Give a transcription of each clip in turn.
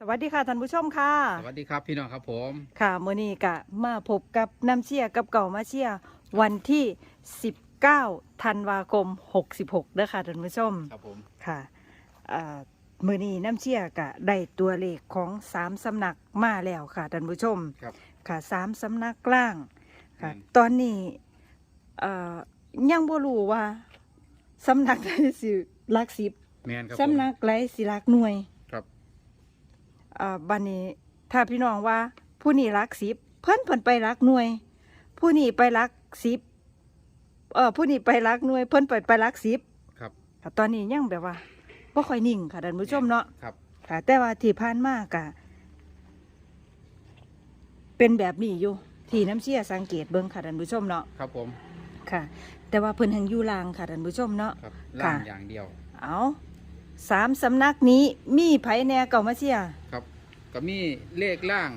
สวัสดีค่ะท่านผู้ชมค่ะ สวัสดีครับพี่น้องครับผม ค่ะมื้อนี้ก็มาพบกับน้ำเชียกับเก่ามาเชียวันที่ 19ธันวาคม 66เด้อค่ะท่านผู้ชมครับผม ค่ะอ่ามื้อนี้น้ำเชียก็ได้ตัวเลขของสามสำนักมาแล้วค่ะท่านผู้ชมครับค่ะสามสำนักกลางค่ะ อืม ตอนนี้เอ่อยังบ่รู้ว่าสำนักใดสิหลักสิบแมนครับผมสำนักไหนสิหลักหน่วยครับ อ่าบันนี้ถ้าพี่น้องว่าผู้นี้รักสิบเพิ่นเพิ่นไปรักหน่วย ผู้นี้ไปรักสิบเออผู้นี้ไปรักหน่วย เพิ่นไปไปรักสิบครับ ค่ะตอนนี้ยังแบบว่าบ่ค่อยนิ่งค่ะท่านผู้ชมเนาะครับ ค่ะ แต่ว่าที่ผ่านมากะเป็นแบบนี้อยู่ที่น้ำเชี่ยสังเกตเบิ่งค่ะท่านผู้ชมเนาะครับผมค่ะ แต่ว่าเพิ่นแห่งอยู่ลางค่ะท่านผู้ชมเนาะ ครับค่ะล่างอย่างเดียว เอา สามสำนักนี้มีไผแหน่เก่ามาเชีย ครับก็มีเลขล่าง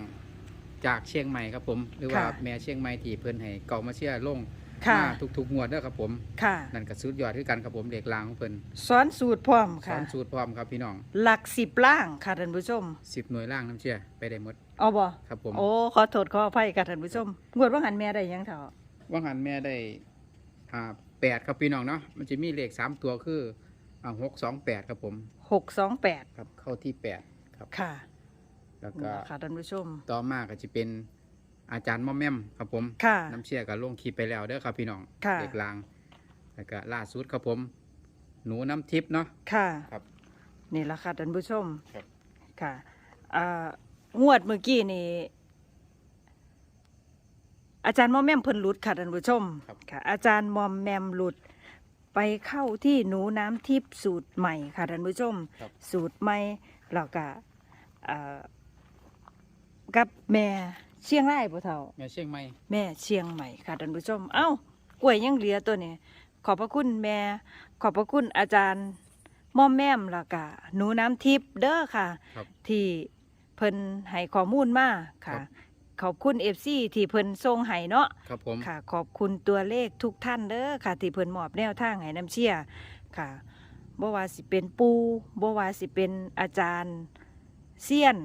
จากเชียงใหม่ครับผม หรือว่าค่ะแม่เชียงใหม่ที่เพิ่นให้เก่ามาเชื่อลงค่ะ มาทุกๆงวดเด้อครับผมค่ะ นั่นก็สุดยอดคือกันครับผมเลขล่างของเพิ่นสอนสูตรพร้อมสอค่ะ นสูตรพร้อมครับพี่น้องหลักสิบล่างค่ะท่านผู้ชม 10หน่วยล่างน้ำเชื่อไปได้หมดเอาบ่ครับผมโอ้ขอโทษขออภัยค่ะท่านผู้ชมงวดว่าหันแม่ได้หยังเถอะว่างหันแม่ได้อ่าแปดครับพี่น้องเนาะมันจะมีเลขสามตัวคืออ่า หกสองแปดครับผมหกสองแปดครับเข้าที่แปดครับค่ะ แล้วนี่ก็ล่ะค่ะท่านผู้ชม ต่อมาก็จะเป็นอาจารย์ม่อมแม่มครับผมค่ะน้ำเชี่ยกับลงคลิปไปแล้วเด้อครับพี่น้องค่ะเด็กลาง แล้วก็ล่าสุดครับผม หนูน้ำทิพย์เนาะค่ะครับนี่ละค่ะท่านผู้ชมครับค่ะอ่างวดเมื่อกี้นี่อาจารย์มอมแมมเพิ่นหลุดค่ะท่านผู้ชมครับค่ะ อาจารย์มอมแมมหลุด ไปเข้าที่หนูน้ำทิพย์สูตรใหม่ค่ะท่านผู้ชม ครับ สูตรใหม่แล้วก็เอ่อกับแม่เชียงรายบ่เท่า แม่เชียงใหม่ แม่เชียงใหม่ค่ะท่านผู้ชม เอ้ากล้วยยังเหลือตัวนี้ ขอบพระคุณแม่ ขอบพระคุณอาจารย์ม่อมแม่มแล้วก็หนูน้ำทิพย์เด้อค่ะ ครับที่เพิ่นให้ข้อมูลมาค่ะครับ ขอบคุณเอฟซีที่เพิ่นส่งให้เนาะครับผม ค่ะ ขอบคุณตัวเลขทุกท่านเด้อค่ะ ที่เพิ่นมอบแนวทางให้น้ำเชี่ยค่ะบ่ว่าสิเป็นปูบ่ว่าสิเป็นอาจารย์เซียน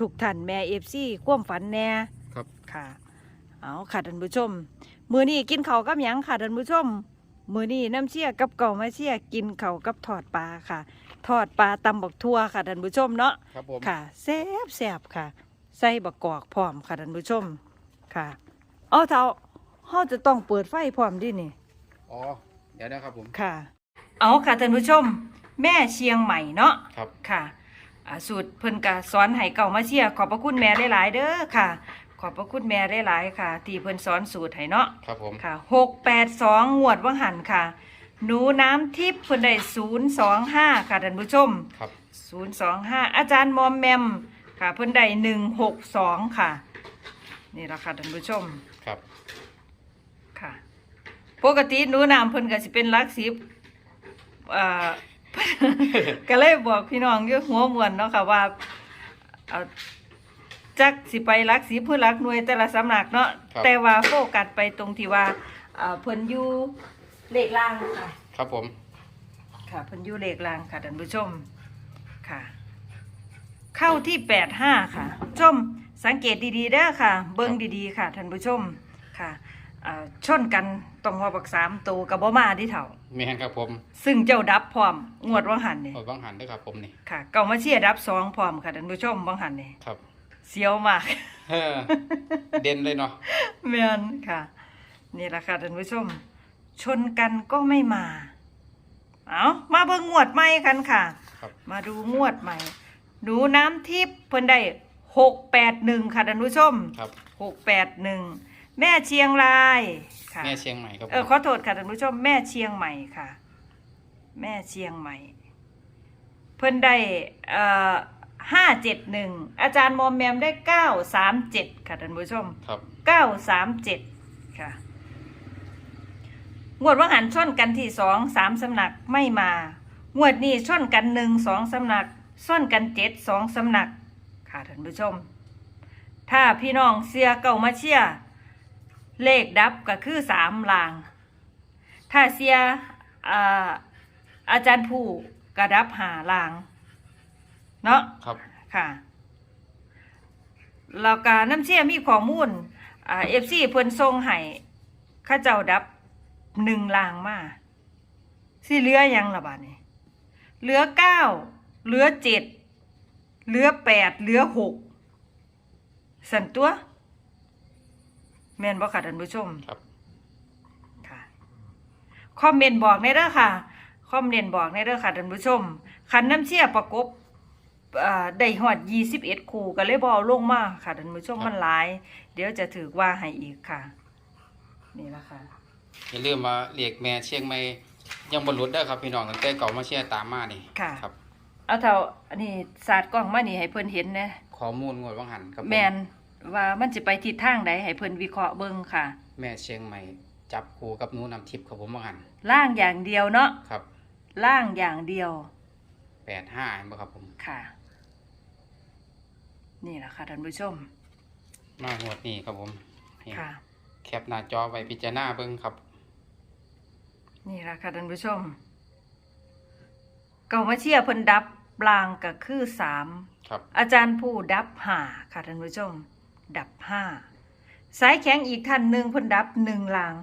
ทุกท่านแม่เอฟซีความฝันแน่ครับ ค่ะ เอาค่ะท่านผู้ชม มือนี้กินข้าวกับหยังค่ะท่านผู้ชม มือนี้น้ำเชี่ยกับเก่ามาเชี่ยกินข้าวกับทอดปลาค่ะ ทอดปลาตำบักทั่วค่ะท่านผู้ชมเนาะ ครับผม ค่ะแซ่บแซ่บค่ะ ใส่บักกอกพร้อมค่ะท่านผู้ชมค่ะเอาเท่าเฮาจะต้องเปิดไฟพร้อมดินี่ อ๋อ เดี๋ยวนะครับผม ค่ะ เอาค่ะท่านผู้ชม แม่เชียงใหม่เนาะครับ ค่ะอ่าสูตรเพิ่นกะสอนให้เก่ามาเชียร์ขอบพระคุณแม่หลายๆเด้อค่ะ ขอบพระคุณแม่หลายๆค่ะ ที่เพิ่นสอนสูตรให้เนาะ ครับผม ค่ะหกแปดสองงวดว่างหันค่ะ หนูน้ำทิพย์เพิ่นได้ศูนย์สองห้าค่ะท่านผู้ชมครับ ศูนย์สองห้าอาจารย์มอมแมม ค่ะ เพิ่นได้หนึ่งหกสองค่ะ นี่ละค่ะท่านผู้ชมครับ ค่ะ ปกติหนูน้ำเพิ่นก็สิเป็นหลักสิบเอ่อ ก็เลยบอกพี่น้องอยู่หัวมวนเนาะค่ะว่าเอาจักสิไปหลักสิบเพื่อหลักหน่วยแต่ละสำนักเนาะครับ แต่ว่าโฟกัสไปตรงที่ว่าเอ่อเพิ่นอยู่เลขล่างค่ะ ครับผม ค่ะเพิ่นอยู่เลขล่างค่ะท่านผู้ชมค่ะ เข้าที่แปดห้าค่ะ ชมสังเกตดีๆเด้อค่ะ เบิ้งดีๆค่ะท่านผู้ชมค่ะเอ่อชนกันตรงหัวบักสามตัวกับบ่มาที่เถ่า แม่นครับผมซึ่งเจ้าดับพร้อมงวดวังหันนี่หมดบังหันด้วยครับผมนี่ค่ะ เก่ามาเชียร์ดับสองพร้อมค่ะท่านผู้ชมวังหันนี่ครับเสียวมาก เออเด่นเลยเนาะเมียนค่ะ นี่แหละค่ะท่านผู้ชม ชนกันก็ไม่มา เอามาเบิ่งงวดใหม่กันค่ะ ครับ มาดูงวดใหม่ หนูน้ำทิพย์เพิ่นได้หกแปดหนึ่งค่ะท่านผู้ชมครับ หกแปดหนึ่งแม่เชียงรายค่ะแม่เชียงใหม่ครับผมเออขอโทษค่ะท่านผู้ชมแม่เชียงใหม่ค่ะ แม่เชียงใหม่ เพิ่นได้เอ่อห้าเจ็ดหนึ่งอาจารย์มอมแมมได้เก้าสามเจ็ดค่ะท่านผู้ชม ครับ เก้าสามเจ็ดค่ะ งวดว่าหันชนกันที่สองสามสำนักไม่มา งวดนี้ชนกันหนึ่งสองสำนัก ส้นกันเจ็ดสองสำนัก ค่ะท่านผู้ชม ถ้าพี่น้องเสียเก่ามาเชียร์เลขดับก็คือสามลาง ถ้าเสียอ่าอาจารย์ผู้กระดับหาลาง เนาะครับค่ะแล้วก็น้ำเชี่ยมีข้อมูลอ่า FC เพิ่นส่งให้เข้าเจ้าดับหนึ่งลางมาสิเหลือหยังล่ะบาดนี้เหลือเก้า เหลือเจ็ดเหลือแปดเหลือหกสันตัว แม่นบ่ค่ะท่านผู้ชมครับ ค่ะคอมเมนต์บอกในเด้อค่ะคอมเมนต์บอกในเด้อค่ะท่านผู้ชมคันน้ำเชี่ยประกบอ่าได้ฮอด21คู่ก็เลยบ่เอาลงมาค่ะท่านผู้ชมครับ มันหลาย เดี๋ยวจะถือว่าให้อีกค่ะ นี่ละค่ะ อย่าลืมมาเรียกแม่เชียงใหม่ยังบรรลุได้อครับพี่น้องตั้งแต่เก่ามาเชียร์ตามมานี่ค่ะ ครับ เอาเท่าอันนี้สาดกล้องมานี่ให้เพิ่นเห็นนะข้อมูลงวดวังหันครับผแมนว่ามันจะไปทิศทางใดให้เพิ่นวิเคราะห์เบิ่งค่ะ แม่เชียงใหม่ จับคู่กับหนูนำทิพย์ครับผมวังหันล่างอย่างเดียวเนาะครับล่างอย่างเดียวแปดห้าเห็นบ่ครับผม ค่ะ นี่แหละค่ะท่านผู้ชมมางวดนี้ครับผมนี่ค่ะ แคปหน้าจอไว้พิจารณาเบิ่งครับ นี่แหละค่ะท่านผู้ชมเก่ามาเชียร์เพิ่นดับลางก็คือสามครับ อาจารย์ผู้ดับห้าค่ะท่านผู้ชม ดับห้าสายแข็งอีกท่านหนึ่งเพิ่นดับหนึ่งลาง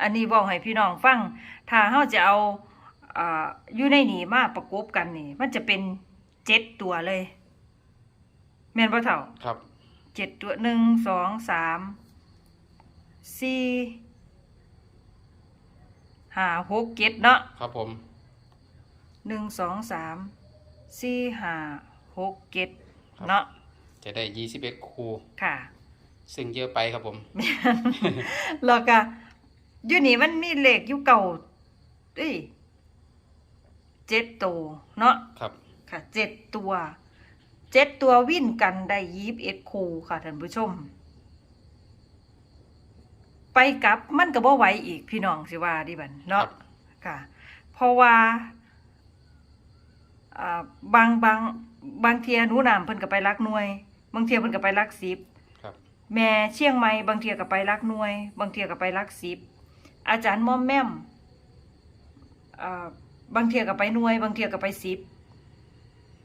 อันนี้บอกให้พี่น้องฟัง ถ้าเฮาจะเอาอ่าอยู่ในนี่มาประกบกันนี่ มันจะเป็นเจ็ดตัวเลย แม่นบ่เท่าครับ เจ็ดตัวหนึ่งสองสามสี่ห้าหกเจ็ดเนาะครับผม หนึ่งสองสามสี่ห้าหกเจ็ดเนาะจะได้ยี่สิบเอ็ดคู่ ค่ะ ซึ่งเยอะไปครับผม แล้วก็อยู่นี่มันมีเลขอยู่เก่าเอ้ยเจ็ดตัวเนาะครับ ค่ะเจ็ดตัวเจ็ดตัววิ่นกันได้ยีบเอ็ดคูค่ะท่านผู้ชม ไปกลับมันก็บ่ไหวอีกพี่น้องสิว่าดิบันเนาะครับ ค่ะ เพราะว่าอ่า บางบางบางเทียหนูนามเพิ่นก็ไปรักหน่วย บางเทียเพิ่นก็ไปรักสิบครับแม่เชียงใหม่บางเทียก็ไปรักหน่วย บางเทียก็ไปรักสิบอาจารย์ม่อมแม่มอ่าบางเทียก็ไปหน่วย บางเทียก็ไปสิบ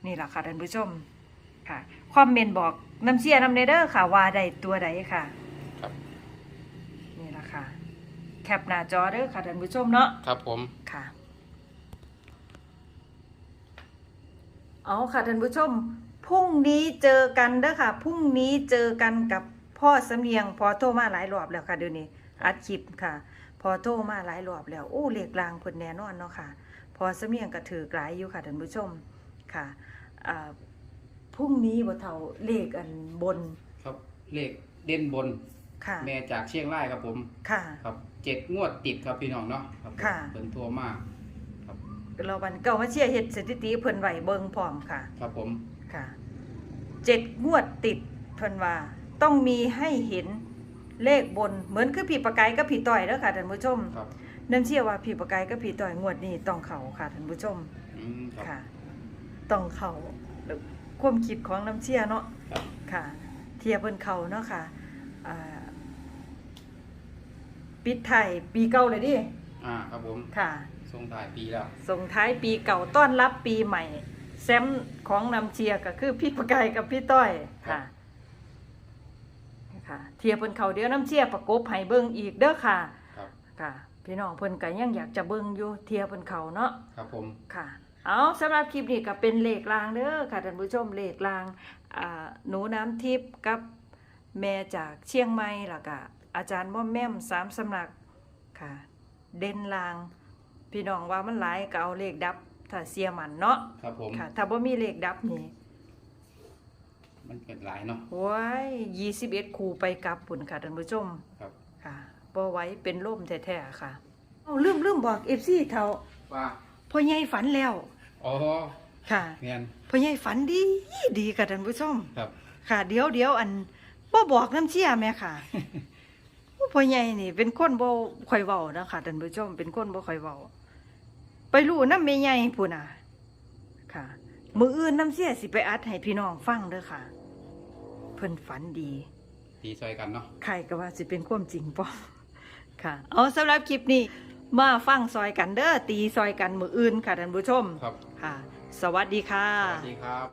นี่แหละค่ะท่านผู้ชมค่ะคอมเมนต์บอกน้ำเชียน้ำเนเดอร์ค่ะว่าได้ตัวใดค่ะครับนี่แหละค่ะ แคปหน้าจอเด้อค่ะท่านผู้ชมเนาะครับผมค่ะ เอาค่ะท่านผู้ชมพรุ่งนี้เจอกันเด้อค่ะพรุ่งนี้เจอกันกับพ่อสำเนียงพอโทรมาหลายรอบแล้วค่ะเดี๋ยวนี้อัดคลิปค่ะ พอโทรมาหลายรอบแล้วโอ้เลขลางเพิ่นแน่นอนเนาะค่ะ พอสำเนียงก็ถือกหลายอยู่ค่ะท่านผู้ชมค่ะอ่าพรุ่งนี้บ่เท่าเลขอันบนครับเลขเด่นบนค่ะแม่จากเชียงรายครับผมค่ะ ครับเจ็ดงวดติดครับพี่น้องเนาะครับผมค่ะเพิ่นทั่วมากครับ เราบันเก่ามาเชียร์เฮ็ดสถิติเพิ่นไว้เบิ่งพร้อมค่ะ ครับผมค่ะเจ็ดงวดติดเพิ่นว่าต้องมีให้เห็นเลขบนเหมือนคือผีประกายกับผีต่อยแล้วค่ะท่านผู้ชมครับนั่นเชื่อว่าผีประกายกับผีต่อยงวดนี้ต้องเขาค่ะท่านผู้ชมอืมครับ ค่ะ ต้องเขาแล้วความคิดของน้ำเชี่ยเนาะครับ ค่ะ เทียบเพิ่นเขาเนาะค่ะอ่าปิดไทยปีเก่าเลยดิ อ่าครับผม ค่ะ ส่งถ่ายปีแล้ว ส่งท้ายปีเก่าต้อนรับปีใหม่ แซมของนำเชียร์ก็คือพี่ประกายกับพี่ต้อยค่ะค่ะเทียบเพิ่นเขาเดียวน้ำเชียร์ประกบให้เบิ่งอีกเด้อค่ะครับค่ะ พี่น้องเพิ่นก็ยังอยากจะเบิ่งอยู่เทียบเพิ่นเขาเนาะครับผมค่ะเอาสำหรับคลิปนี้ก็เป็นเลขลางเด้อค่ะท่านผู้ชมเลขลางอ่าหนูน้ำทิพย์กับแม่จากเชียงใหม่แล้วก็อาจารย์ม่อมแม่มสามสำนักค่ะ เด่นลาง พี่น้องว่ามันหลายก็เอาเลขดับ ถ้าเสียมันเนาะครับผม ค่ะ ถ้าบ่มีเลขดับนี่มันเป็นหลายเนาะ ว้าย21คู่ไปกลับปุ่นค่ะท่านผู้ชมครับ ค่ะบ่ไหว้เป็นล่มแท้ๆค่ะเอาลืมลืมบอก FC เท่าว่าพ่อใหญ่ฝันแล้ว อ๋อค่ะเนียนพ่อใหญ่ฝันดีดีค่ะท่านผู้ชม ครับ ค่ะ เดี๋ยวเดี๋ยวอันบ่บอกน้ำเชี่ยแม่ค่ะผู้พ่อใหญ่นี่ เป็นคนบ่ค่อยเว้านะคะท่านผู้ชมเป็นคนบ่ค่อยเว้า ไปรู้นำแม่ใหญ่พุ่นน่ะ ค่ะ มื้ออื่นน้ำเชี่ยสิไปอัดให้พี่น้องฟังเด้อค่ะ เพิ่นฝันดีดีซอยกันเนาะใครก็ว่าสิเป็นความจริงป่ะค่ะ เอาสำหรับคลิปนี้ มาฟังซอยกันเด้อตีซอยกันมืออื่นค่ะท่านผู้ชม ครับ ค่ะ สวัสดีค่ะ สวัสดีครับ